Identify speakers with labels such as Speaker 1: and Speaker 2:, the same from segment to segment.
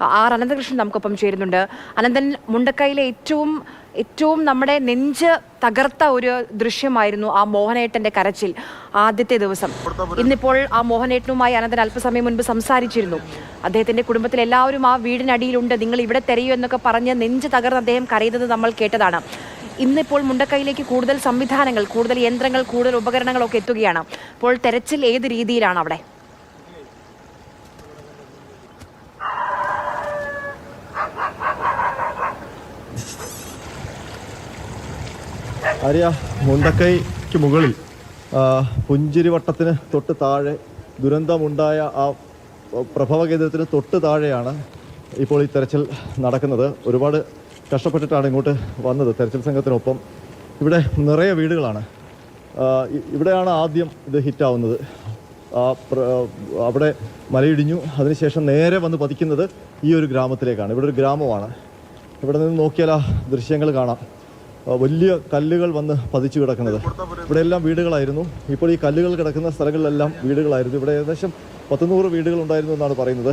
Speaker 1: R Ananthakrishnan നമുക്കൊപ്പം ചേരുന്നുണ്ട്. അനന്തൻ മുണ്ടക്കൈയിലെ ഏറ്റവും ഏറ്റവും നമ്മുടെ നെഞ്ച് തകർത്ത ഒരു ദൃശ്യമായിരുന്നു ആ മോഹനേട്ടന്റെ കരച്ചിൽ ആദ്യത്തെ ദിവസം. ഇന്നിപ്പോൾ ആ മോഹനേട്ടനുമായി അനന്തൻ അല്പസമയം മുൻപ് സംസാരിച്ചിരുന്നു. അദ്ദേഹത്തിന്റെ കുടുംബത്തിൽ എല്ലാവരും ആ വീടിനടിയിലുണ്ട്. നിങ്ങൾ ഇവിടെ തെരയൂ എന്നൊക്കെ പറഞ്ഞ് നെഞ്ച് തകർന്ന് അദ്ദേഹം കരയുന്നത് നമ്മൾ കേട്ടതാണ്. ഇന്നിപ്പോൾ മുണ്ടക്കൈയിലേക്ക് കൂടുതൽ സംവിധാനങ്ങൾ കൂടുതൽ യന്ത്രങ്ങൾ കൂടുതൽ ഉപകരണങ്ങളൊക്കെ എത്തുകയാണ്. അപ്പോൾ തെരച്ചിൽ ഏത് രീതിയിലാണ് അവിടെ?
Speaker 2: ആര്യ മുണ്ടക്കൈക്ക് മുകളിൽ പുഞ്ചിരിവട്ടത്തിന് തൊട്ട് താഴെ ദുരന്തമുണ്ടായ ആ പ്രഭവ കേന്ദ്രത്തിന് തൊട്ട് താഴെയാണ് ഇപ്പോൾ ഈ തെരച്ചിൽ നടക്കുന്നത്. ഒരുപാട് കഷ്ടപ്പെട്ടിട്ടാണ് ഇങ്ങോട്ട് വന്നത് തെരച്ചിൽ സംഘത്തിനൊപ്പം. ഇവിടെ നിറയെ വീടുകളാണ്. ഇവിടെയാണ് ആദ്യം ഇത് ഹിറ്റാവുന്നത്. അവിടെ മലയിടിഞ്ഞു. അതിനുശേഷം നേരെ വന്ന് പതിക്കുന്നത് ഈ ഒരു ഗ്രാമത്തിലേക്കാണ്. ഇവിടെ ഒരു ഗ്രാമമാണ്. ഇവിടെ നിന്ന് നോക്കിയാൽ ആ ദൃശ്യങ്ങൾ കാണാം. വലിയ കല്ലുകൾ വന്ന് പതിച്ചു കിടക്കുന്നത്. ഇവിടെ എല്ലാം വീടുകളായിരുന്നു. ഇപ്പോൾ ഈ കല്ലുകൾ കിടക്കുന്ന സ്ഥലങ്ങളിലെല്ലാം വീടുകളായിരുന്നു. ഇവിടെ ഏകദേശം പത്തുനൂറ് വീടുകൾ ഉണ്ടായിരുന്നു എന്നാണ് പറയുന്നത്.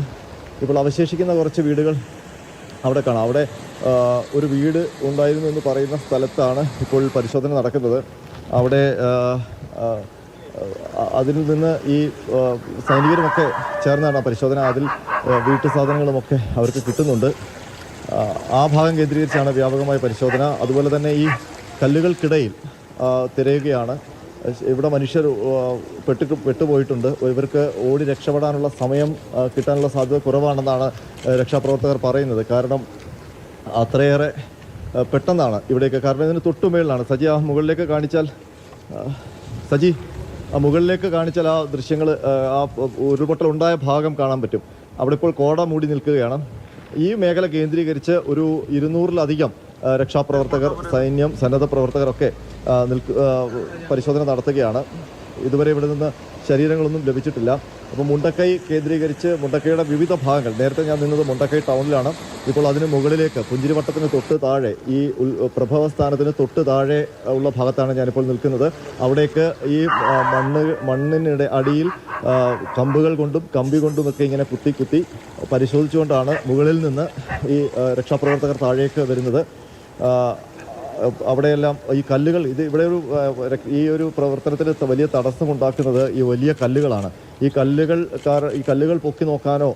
Speaker 2: ഇപ്പോൾ അവശേഷിക്കുന്ന കുറച്ച് വീടുകൾ അവിടെ കാണാം. അവിടെ ഒരു വീട് ഉണ്ടായിരുന്നു എന്ന് പറയുന്ന സ്ഥലത്താണ് ഇപ്പോൾ പരിശോധന നടക്കുന്നത്. അവിടെ അതിൽ നിന്ന് ഈ സൈനികരുമൊക്കെ ചേർന്നാണ് പരിശോധന. അതിൽ വീട്ടു സാധനങ്ങളുമൊക്കെ അവർക്ക് കിട്ടുന്നുണ്ട്. ആ, ഭാഗം കേന്ദ്രീകരിച്ചാണ് വ്യാപകമായ പരിശോധന. അതുപോലെ തന്നെ ഈ കല്ലുകൾക്കിടയിൽ തിരയുകയാണ്. ഇവിടെ മനുഷ്യർ പെട്ടു പെട്ട് പെട്ടുപോയിട്ടുണ്ട്. ഇവർക്ക് ഓടി രക്ഷപ്പെടാനുള്ള സമയം കിട്ടാനുള്ള സാധ്യത കുറവാണെന്നാണ് രക്ഷാപ്രവർത്തകർ പറയുന്നത്. കാരണം അത്രയേറെ പെട്ടെന്നാണ് ഇവിടേക്ക്. കാരണം ഇതിന് തൊട്ടുമേളിലാണ് സജി ആ മുകളിലേക്ക് കാണിച്ചാൽ സജി ആ മുകളിലേക്ക് കാണിച്ചാൽ ആ ദൃശ്യങ്ങൾ ആ ഉരുൾപൊട്ടൽ ഉണ്ടായ ഭാഗം കാണാൻ പറ്റും. അവിടെ ഇപ്പോൾ കോട മൂടി നിൽക്കുകയാണ്. ഈ മേഖല കേന്ദ്രീകരിച്ച് ഒരു ഇരുന്നൂറിലധികം രക്ഷാപ്രവർത്തകർ സൈന്യം സന്നദ്ധ പ്രവർത്തകരൊക്കെ നിൽക്ക് പരിശോധന നടത്തുകയാണ്. ഇതുവരെ ഇവിടെ നിന്ന് ശരീരങ്ങളൊന്നും ലഭിച്ചിട്ടില്ല. അപ്പോൾ മുണ്ടക്കൈ കേന്ദ്രീകരിച്ച് മുണ്ടക്കൈയുടെ വിവിധ ഭാഗങ്ങൾ നേരത്തെ ഞാൻ നിന്നത് മുണ്ടക്കൈ ടൗണിലാണ് ഇപ്പോൾ അതിന് മുകളിലേക്ക് പുഞ്ചിരിവട്ടത്തിന് തൊട്ട് താഴെ ഈ പ്രഭവസ്ഥാനത്തിന് പ്രഭവ തൊട്ട് താഴെ ഉള്ള ഭാഗത്താണ് ഞാനിപ്പോൾ നിൽക്കുന്നത്. അവിടേക്ക് ഈ മണ്ണ് മണ്ണിനിടെ അടിയിൽ കമ്പുകൾ കൊണ്ടും കമ്പി കൊണ്ടും ഒക്കെ ഇങ്ങനെ കുത്തി കുത്തി പരിശോധിച്ചുകൊണ്ടാണ് മുകളിൽ നിന്ന് ഈ രക്ഷാപ്രവർത്തകർ താഴേക്ക് വരുന്നത്. അവിടെയെല്ലാം ഈ കല്ലുകൾ ഇത് ഇവിടെ ഒരു ഈ ഒരു പ്രവർത്തനത്തിന് വലിയ തടസ്സമുണ്ടാക്കുന്നത് ഈ വലിയ കല്ലുകളാണ്. ഈ കല്ലുകൾ ഈ കല്ലുകൾ പൊക്കി നോക്കാനോ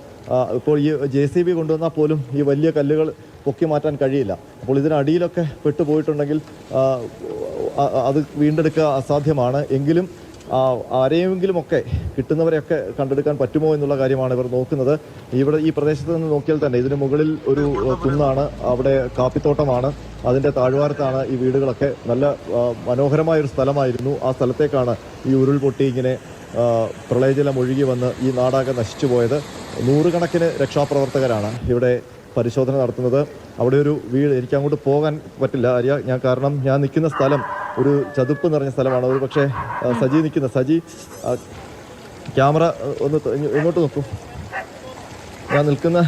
Speaker 2: ഇപ്പോൾ ഈ ജെ സി ബി കൊണ്ടുവന്നാൽ പോലും ഈ വലിയ കല്ലുകൾ പൊക്കി മാറ്റാൻ കഴിയില്ല. അപ്പോൾ ഇതിനടിയിലൊക്കെ പെട്ടുപോയിട്ടുണ്ടെങ്കിൽ അത് വീണ്ടെടുക്കുക അസാധ്യമാണ്. എങ്കിലും ആരെയെങ്കിലുമൊക്കെ കിട്ടുന്നവരെയൊക്കെ കണ്ടെടുക്കാൻ പറ്റുമോ എന്നുള്ള കാര്യമാണ് ഇവർ നോക്കുന്നത്. ഇവിടെ ഈ പ്രദേശത്ത് നിന്ന് നോക്കിയാൽ തന്നെ ഇതിന് മുകളിൽ ഒരു കുന്നാണ് അവിടെ കാപ്പിത്തോട്ടമാണ് അതിന്റെ താഴ്വാരത്താണ് ഈ വീടുകളൊക്കെ. നല്ല മനോഹരമായ ഒരു സ്ഥലമായിരുന്നു. ആ സ്ഥലത്തേക്കാണ് ഈ ഉരുൾപൊട്ടി ഇങ്ങനെ പ്രളയജലം ഒഴുകി വന്ന് ഈ നാടാകെ നശിച്ചു പോയത്. നൂറുകണക്കിന് രക്ഷാപ്രവർത്തകരാണ് ഇവിടെ പരിശോധന നടത്തുന്നത്. അവിടെ ഒരു വീട് എനിക്ക് അങ്ങോട്ട് പോകാൻ പറ്റില്ല അറിയാം ഞാൻ കാരണം ഞാൻ നിൽക്കുന്ന സ്ഥലം ഒരു ചതുപ്പ് നിറഞ്ഞ സ്ഥലമാണ്. ഒരു പക്ഷേ സജി നിൽക്കുന്ന സജി ക്യാമറ ഒന്ന് ഇങ്ങോട്ട് നോക്കൂ. ഞാൻ നിൽക്കുന്ന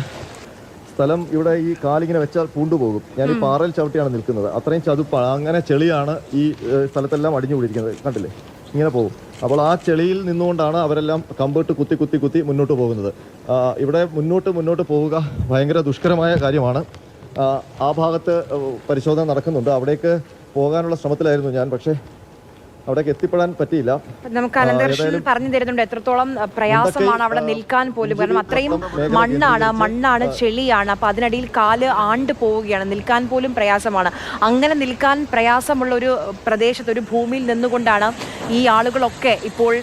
Speaker 2: സ്ഥലം ഇവിടെ ഈ കാലിങ്ങനെ വെച്ചാൽ പൂണ്ടുപോകും ഞാൻ ഈ പാറയിൽ ചവിട്ടിയാണ് നിൽക്കുന്നത്. അത്രയും ചതുപ്പാണ് അങ്ങനെ ചെളിയാണ് ഈ സ്ഥലത്തെല്ലാം അടിഞ്ഞു കൂടിയിരിക്കുന്നത് കണ്ടില്ലേ? ഇങ്ങനെ പോകും. അപ്പോൾ ആ ചെളിയിൽ നിന്നുകൊണ്ടാണ് അവരെല്ലാം കമ്പിട്ട് കുത്തി കുത്തി കുത്തി മുന്നോട്ട് പോകുന്നത്. ഇവിടെ മുന്നോട്ട് മുന്നോട്ട് പോവുക ഭയങ്കര ദുഷ്കരമായ കാര്യമാണ്. ആ ഭാഗത്ത് പരിശോധന നടക്കുന്നുണ്ട്. അവിടേക്ക് പോകാനുള്ള ശ്രമത്തിലായിരുന്നു ഞാൻ പക്ഷേ അവിടേക്ക് എത്തിപ്പെടാൻ പറ്റിയില്ല.
Speaker 1: നമുക്ക് അനന്തകൃഷ്ണൻ പറഞ്ഞു തരുന്നുണ്ട് എത്രത്തോളം പ്രയാസമാണ് അവിടെ നിൽക്കാൻ പോലും. കാരണം അത്രയും മണ്ണാണ് മണ്ണാണ് ചെളിയാണ്. അപ്പൊ അതിനടിയിൽ കാൽ ആണ്ട് പോവുകയാണ്. നിൽക്കാൻ പോലും പ്രയാസമാണ്. അങ്ങനെ നിൽക്കാൻ പ്രയാസമുള്ള ഒരു പ്രദേശത്ത് ഒരു ഭൂമിയിൽ നിന്നുകൊണ്ടാണ് ഈ ആളുകളൊക്കെ ഇപ്പോൾ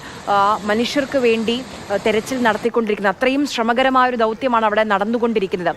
Speaker 1: മനുഷ്യർക്ക് വേണ്ടി തെരച്ചിൽ നടത്തിക്കൊണ്ടിരിക്കുന്നത്. അത്രയും ശ്രമകരമായ ഒരു ദൗത്യമാണ് അവിടെ നടന്നുകൊണ്ടിരിക്കുന്നത്.